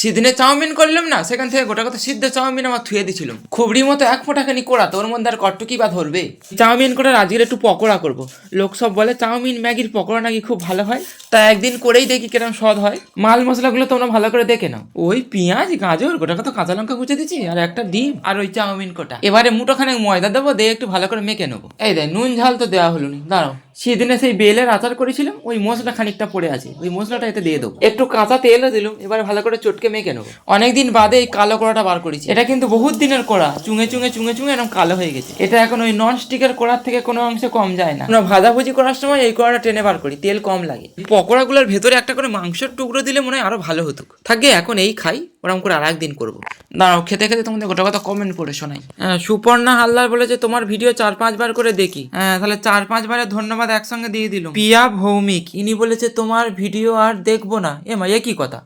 সেদিনে চাউমিন করলাম না সেখান থেকে গোটা কথা সিদ্ধ চাউমিন আমার থুয়ে দিছিলাম। খুবড়ি মতো এক ফোঁটাখানি কোড়া তোর মধ্যে আর কট্টুকি বা ধরবে? চাউমিন করার আজকের একটু পকোড়া করব। লোক সব বলে চাউমিন ম্যাগির পকোড়া নাকি খুব ভালো হয়? তা একদিন করেই দেখি কিরম স্বাদ হয়। মাল মশলাগুলো তোমরা ভালো করে দেখে নাও। ওই পেঁয়াজ গাজর গোটা কথা কাঁচা লঙ্কা কুচে দিচ্ছি আর একটা ডিম আর ওই চাউমিন কোটা। এবারে মুঠোখানে ময়দা দেবো দিয়ে একটু ভালো করে মেখে নেব। এই দেখ নুন ঝাল তো দেওয়া হলো নি দাঁড়াও। সেদিনে সেই বেলের আচার করেছিলাম ওই মশলা খানিকটা পড়ে আছে ওই মশলাটা এতে দিয়ে দেবো। একটু কাঁচা তেলও দিলাম এবার ভালো করে চটকে মেখে নেব। অনেকদিন বাদে এই কালো কড়াটা বার করেছি। এটা কিন্তু বহুত দিনের কড়া চুঙে চুঙে চুঙে চুঙে এরকম কালো হয়ে গেছে। এটা এখন ওই নন স্টিকের কড়ার থেকে কোনো অংশে কম যায় না। আমরা ভাজাভুজি করার সময় এই কড়াটা টেনে বার করি তেল কম লাগে। পকোড়াগুলোর ভেতরে একটা করে মাংসের টুকরো দিলে মনে হয় আরও ভালো হতো। থাকে এখন এই খাই। ওরকম করে আর একদিন করব। দাঁড়াও খেতে খেতে তোমাদের গোটা কথা কমেন্ট করে শোনাই। হ্যাঁ, সুপর্ণা হালদার বলেছে তোমার ভিডিও চার পাঁচবার করে দেখি। হ্যাঁ তাহলে চার পাঁচবারের ধন্যবাদ একসঙ্গে দিয়ে দিল পিয়া ভৌমিক ইনি বলেছে তোমার ভিডিও আর দেখব না। এ মা একই কি কথা?